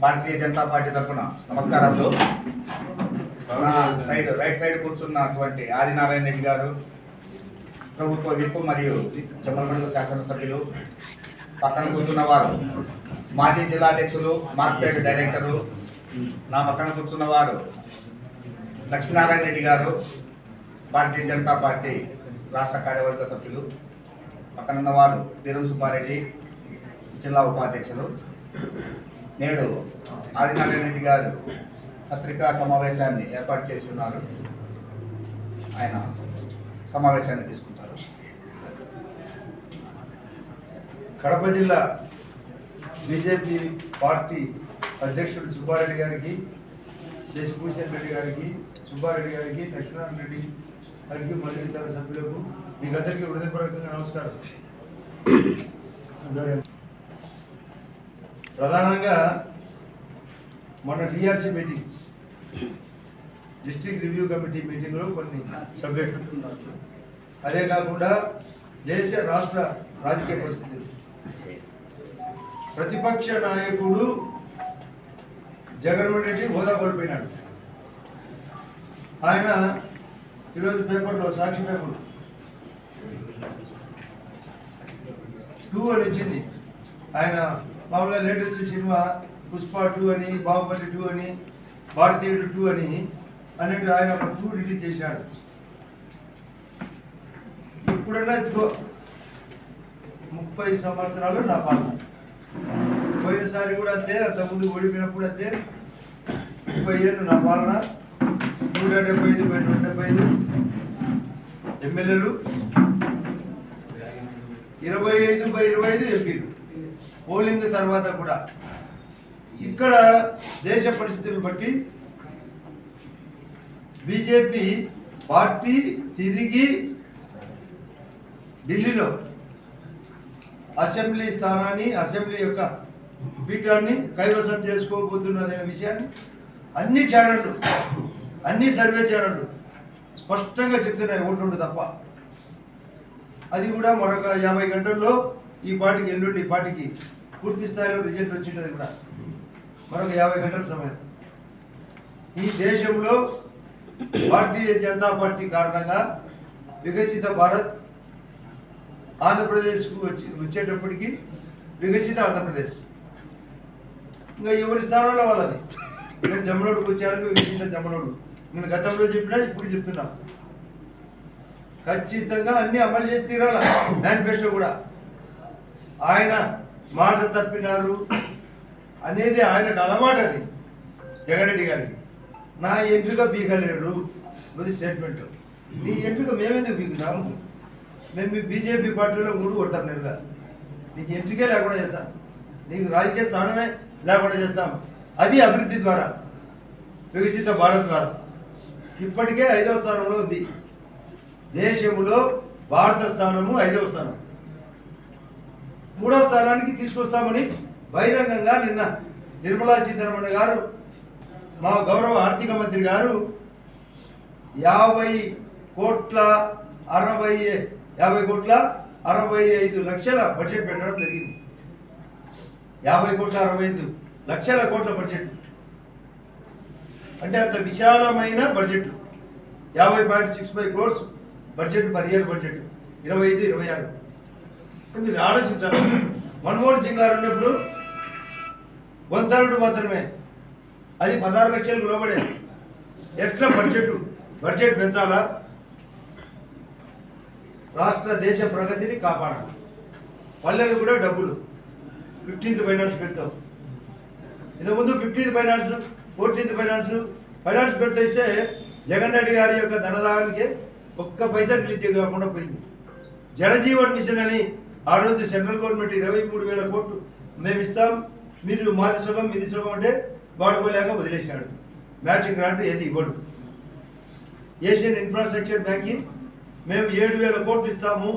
Bharatiya Janata party తరఫున నమస్కారాలు. నా సైడ్ రైట్ సైడ్ కూర్చున్నటువంటి ఆదినారాయణ రెడ్డి గారు ప్రభుత్వ విప్ మరియు జమ్మలమడుగు శాసనసభ్యులు పక్కన కూర్చున్న వారు మాజీ జిల్లా అధ్యక్షులు మార్కెట్ డైరెక్టరు నా పక్కన కూర్చున్న వారు లక్ష్మీనారాయణ రెడ్డి గారు భారతీయ జనతా పార్టీ రాష్ట్ర కార్యవర్గ సభ్యులు పక్కనున్న వారు వీరం సుబ్బారెడ్డి జిల్లా ఉపాధ్యక్షులు నేడు ఆదినారాయణ రెడ్డి గారు పత్రికా సమావేశాన్ని ఏర్పాటు చేసి ఉన్నారు. ఆయన సమావేశాన్ని తీసుకుంటారు. కడప జిల్లా బీజేపీ పార్టీ అధ్యక్షుడు సుబ్బారెడ్డి గారికి శశిభూషణ్ రెడ్డి గారికి సుబ్బారెడ్డి గారికి లక్ష్మీనారాయణ రెడ్డి గారికి మరియు ఇతర సభ్యులకు మీకందరికీ హృదయపూర్వకంగా నమస్కారం. అందరూ- ప్రధానంగా మన TRC meeting district review committee మీటింగ్లో కొన్ని సబ్జెక్టు అదే కాకుండా దేశ రాష్ట్ర రాజకీయ పరిస్థితి. ప్రతిపక్ష నాయకుడు జగన్మోహన్ రెడ్డి హోదా కోల్పోయినాడు. ఆయన ఈరోజు పేపర్లో సాక్షి పేపర్ టూ అని వచ్చింది ఆయన మామూలుగా లేటెస్ట్ సినిమా పుష్ప టూ అని బాహుబలి టూ అని భారతీయుడు టూ అని అన్నట్టు ఆయన ఒక టూ రిలీజ్ చేశాడు. ఇప్పుడన్నా ఇదిగో ముప్పై సంవత్సరాలు నా పాలన పోయినసారి కూడా అంతే అంతకుముందు ఓడిపోయినప్పుడు అంతే. ముప్పై ఏళ్ళు నా పాలన. నూట డెబ్బై ఐదు బై నూట డెబ్బై ఐదు ఎమ్మెల్యేలు. ఇరవై ఐదు బై ఇరవై ఐదు ఎంపీలు. పోలింగ్ తర్వాత కూడా ఇక్కడ దేశ పరిస్థితులను బట్టి బీజేపీ పార్టీ తిరిగి ఢిల్లీలో అసెంబ్లీ స్థానాన్ని అసెంబ్లీ యొక్క పీఠాన్ని కైవసం చేసుకోబోతున్నదనే విషయాన్ని అన్ని ఛానళ్ళు అన్ని సర్వే ఛానళ్ళు స్పష్టంగా చెప్తున్నాయి ఓటుండు తప్ప. అది కూడా మరొక యాభై గంటల్లో ఈ పార్టీకి ఎల్లుండి ఈ పార్టీకి పూర్తి స్థాయిలో రిజల్ట్ వచ్చింటుంది కూడా. మరొక యాభై గంటల సమయం. ఈ దేశంలో భారతీయ జనతా పార్టీ కారణంగా వికసిత భారత్ ఆంధ్రప్రదేశ్కు వచ్చి వచ్చేటప్పటికి వికసిత ఆంధ్రప్రదేశ్. ఇంకా ఎవరి స్థానంలో వాళ్ళది? నేను జమ్మలోడుకు వచ్చాను వికసిత జమ్మలోడు నేను గతంలో చెప్పినా ఇప్పుడు చెప్తున్నా. ఖచ్చితంగా అన్ని అమలు చేసి తీరాల. మేనిఫెస్టో కూడా. ఆయన మాట తప్పినారు అనేది ఆయనకు అలవాటు అది. జగన్రెడ్డి గారికి. నా ఎంపిక పీకలేడు అది స్టేట్మెంట్. నీ ఎంపిక మేమేందుకు పీకుతాము మేము మీ బీజేపీ పార్టీలో మూడు కొడతాం నేరుగా నీకు ఎంపికే లేకుండా చేస్తాం. నీకు రాజకీయ స్థానమే లేకుండా చేస్తాం. అది అభివృద్ధి ద్వారా వికసిత భారత్ ద్వారా. ఇప్పటికే ఐదవ స్థానంలో ఉంది. దేశంలో భారత స్థానము ఐదవ స్థానం. మూడవ స్థానానికి తీసుకొస్తామని బహిరంగంగా నిన్న నిర్మలా సీతారామన్ గారు మా గౌరవ ఆర్థిక మంత్రి గారు యాభై కోట్ల అరవై యాభై కోట్ల అరవై ఐదు లక్షల బడ్జెట్ పెట్టడం జరిగింది. యాభై కోట్ల అరవై ఐదు లక్షల కోట్ల బడ్జెట్. అంటే అంత విశాలమైన బడ్జెట్. యాభై point six five crores budget per year budget. ఇరవై ఐదు ఇరవై ఆరు. మీరు ఆలోచించాలి. మన్మోహన్ సింగ్ గారు ఉన్నప్పుడు వంతరుడు మాత్రమే. అది పదహారు లక్షలకు లోబడే. ఎట్లా బడ్జెట్ బడ్జెట్ పెంచాలా? రాష్ట్ర దేశ ప్రగతిని కాపాడాలి. పల్లెలు కూడా డబ్బులు. ఫిఫ్టీన్త్ ఫైనాన్స్ పెడతాం. ఇంతకుముందు fifteenth finance fourteenth finance finance పెడితే ఇస్తే జగన్ రెడ్డి గారి యొక్క ధనదాహానికి ఒక్క పైసా రిలీజ్ కాకుండా పోయింది. జలజీవన్ మిషన్ అని ఆ రోజు సెంట్రల్ గవర్నమెంట్ ఇరవై మూడు వేల కోట్లు మేము ఇస్తాం. మీరు మాది సుఖం మీది సుఖం అంటే వాడుకోలేక వదిలేశాడు. మ్యాచింగ్ గ్రాంట్ ఏది ఇవ్వడు. ఏషియన్ ఇన్ఫ్రాస్ట్రక్చర్ బ్యాంకింగ్ మేము ఏడు వేల కోట్లు ఇస్తాము.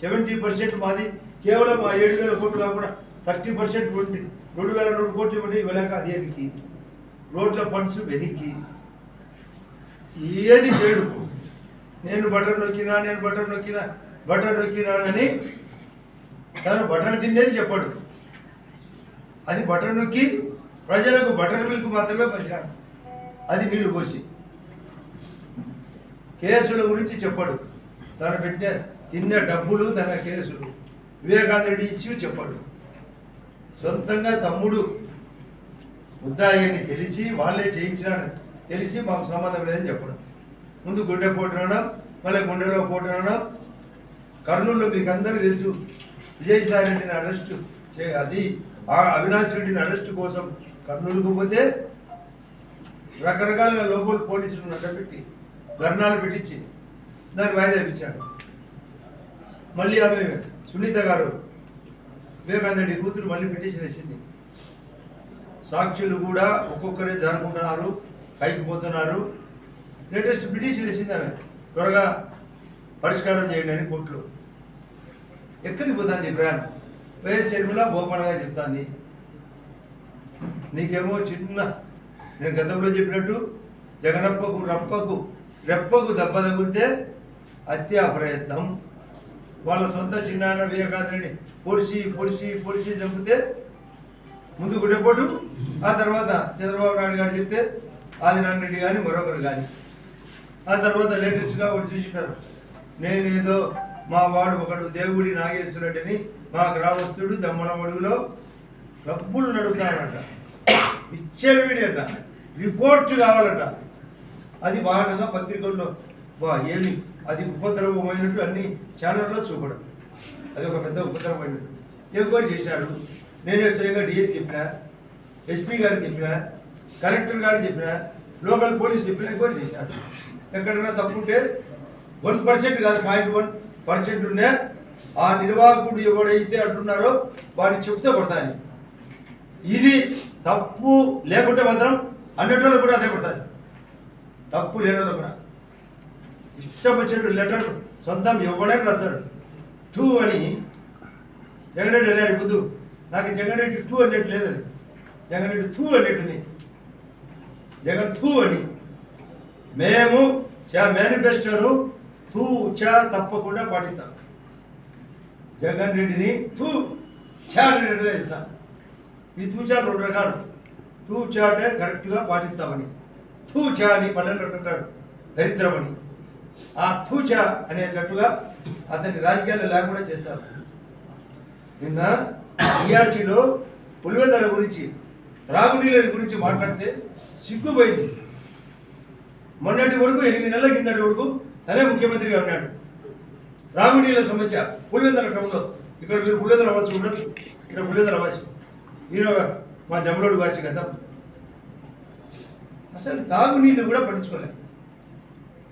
సెవెంటీ పర్సెంట్ మాది. కేవలం ఆ ఏడు వేల కోట్లు కాకుండా థర్టీ పర్సెంట్ ఉండి రెండు వేల రెండు కోట్లు ఇవ్వండి ఇవ్వలేక అది వెనక్కి రోడ్ల ఫండ్స్ వెనక్కి. ఏది చేయడు నేను బటన్ నొక్కినా నేను బటన్ నొక్కినా బటన్ నొక్కినానని తను బటన్ తినేది చెప్పాడు. అది బటర్ నొక్కి ప్రజలకు బటర్ మిల్క్ మాత్రమే పంచాడు. అది నీళ్ళు పోసి. కేసుల గురించి చెప్పడు. తను పెట్టిన తిన్న డబ్బులు తన కేసులు. వివేకానంద రెడ్డి ఇచ్చి చెప్పడు. సొంతంగా తమ్ముడు ముద్దాయిని తెలిసి వాళ్ళే చేయించినారు. తెలిసి మాకు సంబంధం లేదని చెప్పడం. ముందు గుండె పోటీ మళ్ళీ గుండెలో పోటీ అనడం కర్నూలులో మీకు అందరూ తెలుసు. విజయసాయి రెడ్డిని అరెస్ట్ చే అది అవినాష్ రెడ్డిని అరెస్ట్ కోసం కర్నూలుకు పోతే రకరకాల లోపల పోలీసులు నడబెట్టి ధర్నాలు పెట్టించి దాన్ని వాయిదా ఇచ్చాడు మళ్ళీ ఆమె సునీత గారు వివేకానంద కూతురు మళ్ళీ పిటిషన్ వేసింది. సాక్షులు కూడా ఒక్కొక్కరే జరుపుకుంటున్నారు పైకి పోతున్నారు. లేటెస్ట్ పిటిషన్ వేసింది ఆమె. త్వరగా పరిష్కారం చేయండి అని కోర్టులో. ఎక్కడికి పోతుంది ప్రయాణం వైఎస్ షర్మిల బోపనగా చెప్తాంది. నీకేమో చిన్న నేను గతంలో చెప్పినట్టు జగనప్పకు రప్పకు రెప్పకు దెబ్బ తగిలితే హత్యా ప్రయత్నం. వాళ్ళ సొంత చిన్నాన్న వివేకానందని పొడిచి పొడిచి పొడిచి చంపితే ముందు గుడ్డపోటు ఆ తర్వాత చంద్రబాబు నాయుడు గారు చెప్తే ఆదినారాయణ రెడ్డి కానీ మరొకరు కానీ ఆ తర్వాత లేటెస్ట్గా ఒకటి చూసినారు. నేనేదో మా వాడు ఒకడు దేవుడి నాగేశ్వరుడని మా గ్రామస్తుడు దమ్మనమడుగులో డబ్బులు నడుపుతానంట ఇచ్చేది వీడంట. రిపోర్ట్ కావాలంట. అది బాగా పత్రికల్లో బా ఏమి? అది ఉపద్రవమైనట్టు అన్ని ఛానల్లో చూపడం. అది ఒక పెద్ద ఉపద్రవమైనట్టు. ఎంక్వైరీ చేశాడు నేనే స్వయంగా డిఎస్ చెప్పిన ఎస్పీ గారికి చెప్పిన కలెక్టర్ గారికి చెప్పిన లోకల్ పోలీస్ చెప్పిన ఎంక్వైరీ చేశాడు ఎక్కడైనా తప్పుంటే వన్ పర్సెంట్ కాదు పాయింట్ వన్. పర్సెంట్ ఉండే ఆ నిర్వాహకుడు ఎవడైతే అంటున్నారో వాడిని చెప్తే పడతాను ఇది తప్పు లేకుంటే మాత్రం అన్నట్లో కూడా అదే పడుతుంది. తప్పు లేని వాళ్ళు కూడా. ఇష్టం వచ్చినట్టు లెటర్ సొంతం ఎవడైనా రాశాడు. టూ అని జగన్రెడ్డి వెళ్ళాడు బుద్ధు నాకు జగన్రెడ్డి టూ అన్నట్టు లేదు అది. జగన్రెడ్డి టూ అన్నట్టుంది జగన్ టూ అని. మేము మేనిఫెస్టోను తూ చా తప్పకుండా పాటిస్తాం. జగన్ రెడ్డిని తూ చా అని తెలుసా ఈ తూచా రెండు రకాలు. తూ చా అంటే కరెక్ట్గా పాటిస్తామని. తూ చా అని పల్లెల్లో అంటారు దరిద్రమని. ఆ తూచ చా అనేటట్టుగా అతని రాజకీయాల్లో లేకుండా చేస్తారు. నిన్న ఈఆర్సీలో పులివెందల గురించి రాగునీళ్ళ గురించి మాట్లాడితే సిగ్గుపోయింది. మొన్నటి వరకు ఎనిమిది నెలల కిందటి వరకు తనే ముఖ్యమంత్రిగా ఉన్నాడు. రాగునీళ్ళ సమస్య పులివెందల క్రమంలో. ఇక్కడ మీరు పులివెందల వాసి ఉండదు ఇక్కడ పులివెందల వాసి. ఈయన మా జమలోడు వాసి కదా. అసలు తాగునీళ్ళు కూడా పట్టించుకోలేదు.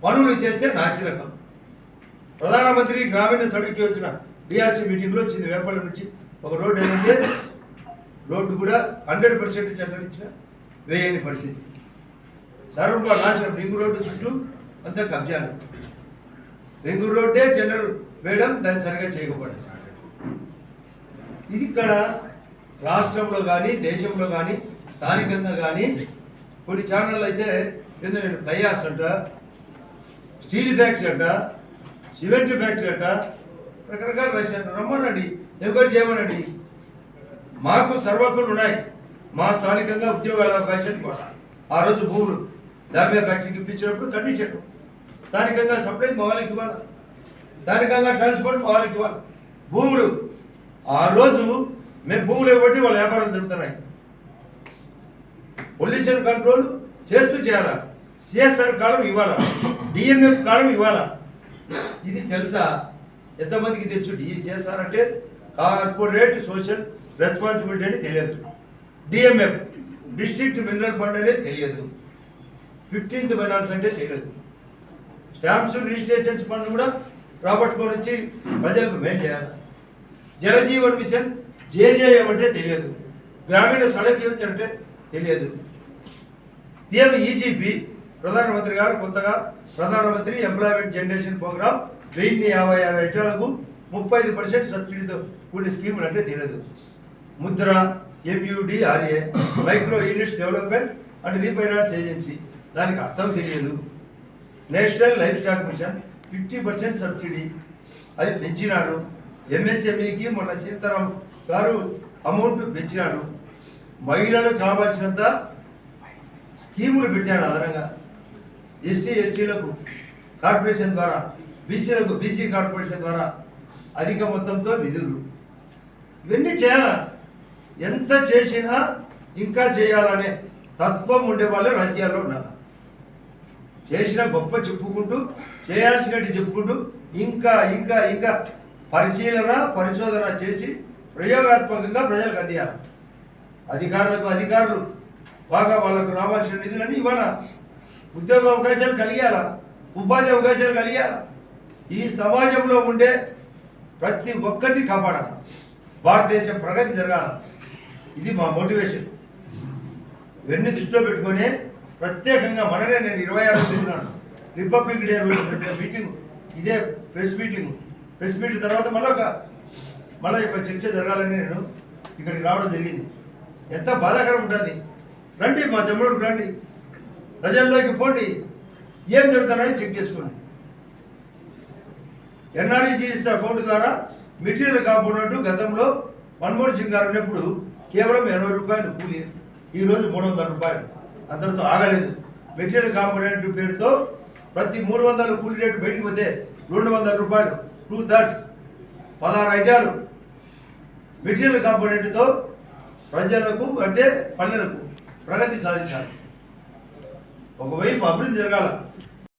పనులు చేస్తే నాశనకం. ప్రధానమంత్రి గ్రామీణ సడక్కి వచ్చిన బీఆర్సీ మీటింగ్లో వచ్చింది వేపల నుంచి. ఒక రోడ్డు ఏంటంటే రోడ్డు కూడా హండ్రెడ్ పర్సెంట్ చెందనిచ్చిన వేయని పరిస్థితి. సర్వ నాశనం. రింగ్ రోడ్డు చుట్టూ అంతా కబ్జాలు. రింగు రోడ్డే టెండర్ వేయడం దాన్ని సరిగా చేయకపోవడం. ఇది ఇక్కడ రాష్ట్రంలో కానీ దేశంలో కానీ స్థానికంగా కానీ కొన్ని ఛానళ్ళు అయితే ఏందో నేను డయాస్ అంట స్టీల్ ఫ్యాక్టరీ అంట సిమెంట్ ఫ్యాక్టరీ అంట రకరకాల రాశారు రమ్మనండి ఎవరు చేయమనండి. మాకు సర్వకులు ఉన్నాయి. మా స్థానికంగా ఉద్యోగాల అవకాశాలు కూడా ఆ రోజు భూములు దాబియా ఫ్యాక్టరీకి ఇప్పించినప్పుడు ఖండించాడు స్థానికంగా సప్లై మా ఇవ్వాలి. స్థానికంగా ట్రాన్స్పోర్ట్ మా ఇవ్వాలి. భూములు. ఆ రోజు మేము భూములు ఇవ్వబట్టి వాళ్ళ వ్యాపారం జరుగుతున్నాయి. పొల్యూషన్ కంట్రోల్ చేస్తూ చేయాలా? సిఎస్ఆర్ కాలం ఇవ్వాలా? డిఎంఎఫ్ కాలం ఇవ్వాలా? ఇది తెలుసా? ఎంతమందికి తెలుసు? డిసిఎస్ఆర్ అంటే కార్పొరేట్ సోషల్ రెస్పాన్సిబిలిటీ అని తెలియదు. డిఎంఎఫ్ డిస్ట్రిక్ట్ మినరల్ ఫండ్ అనేది తెలియదు. ఫిఫ్టీన్త్ ఫైనాన్స్ అంటే తెలియదు. స్టాంప్స్ రిజిస్ట్రేషన్స్ ఫండ్ కూడా రాబట్టుకొని వచ్చి ప్రజలకు మేలు చేయాలి. జలజీవన్ మిషన్ జేజేఎం అంటే తెలియదు. గ్రామీణ సడక్ యోజన అంటే తెలియదు. పిఎం ఈజీపీ ప్రధానమంత్రి గారు కొత్తగా ప్రధానమంత్రి ఎంప్లాయ్మెంట్ జనరేషన్ ప్రోగ్రామ్ వెయ్యి యాభై ఆరు ఎకరాలకు ముప్పై ఐదు పర్సెంట్ సబ్సిడీతో కూడిన స్కీములు అంటే తెలియదు. Mudra M U D R A micro units development and refinance agency. దానికి అర్థం తెలియదు. National life stock mission fifty percent subsidy. అది పెంచినారు. ఎంఎస్ఎంఈకి మొన్న సీతారాం గారు అమౌంట్ పెంచినారు. మహిళలకు కావాల్సినంత స్కీములు పెట్టాడు అదనంగా ఎస్సీ ఎస్టీలకు కార్పొరేషన్ ద్వారా బీసీలకు బీసీ కార్పొరేషన్ ద్వారా అధిక మొత్తంతో నిధులు. ఇవన్నీ చేయాల? ఎంత చేసినా ఇంకా చేయాలనే తత్వం ఉండే వాళ్ళే రాజకీయాల్లో ఉన్నారు. చేసిన గొప్ప చెప్పుకుంటూ చేయాల్సినట్టు చెప్పుకుంటూ ఇంకా ఇంకా ఇంకా పరిశీలన పరిశోధన చేసి ప్రయోగాత్మకంగా ప్రజలకు అందియాలి. అధికారులకు అధికారులు బాగా వాళ్ళకు రావాల్సిన నిధులన్నీ ఇవాళ ఉద్యోగ అవకాశాలు కలిగాల ఉపాధి అవకాశాలు కలిగాల ఈ సమాజంలో ఉండే ప్రతి ఒక్కరిని కాపాడాలి. భారతదేశ ప్రగతి జరగాల. ఇది మా మోటివేషన్. ఇవన్నీ దృష్టిలో పెట్టుకొని ప్రత్యేకంగా మననే నేను ఇరవై ఆరు తేదీనాడు రిపబ్లిక్ డే రోజు మీటింగ్ ఇదే ప్రెస్ మీటింగ్ ప్రెస్ మీటింగ్ తర్వాత మళ్ళీ ఒక మళ్ళీ ఒక చర్చ జరగాలని నేను ఇక్కడికి రావడం జరిగింది. ఎంత బాధాకరం ఉంటుంది. రండి మా తమ్ముడు రండి. ప్రజల్లోకి పోండి. ఏం జరుగుతున్నాయో చెక్ చేసుకోండి. N R E G S account ద్వారా మెటీరియల్ కాంపోనెంట్ గతంలో మన్మోహన్ సింగ్ గారు ఉన్నప్పుడు కేవలం ఎనభై రూపాయలు కూలి. ఈరోజు మూడు వందల రూపాయలు. అందరితో ఆగలేదు. మెటీరియల్ కాంపోనెంట్ పేరుతో ప్రతి మూడు వందల కూలి రేటు బయటికి పోతే రెండు వందల రూపాయలు టూ థర్డ్స్ పదహారు ఐటాలు. మెటీరియల్ కాంపోనెంట్తో ప్రజలకు అంటే పల్లెలకు ప్రగతి సాధించాలి. ఒకవైపు అభివృద్ధి జరగాల.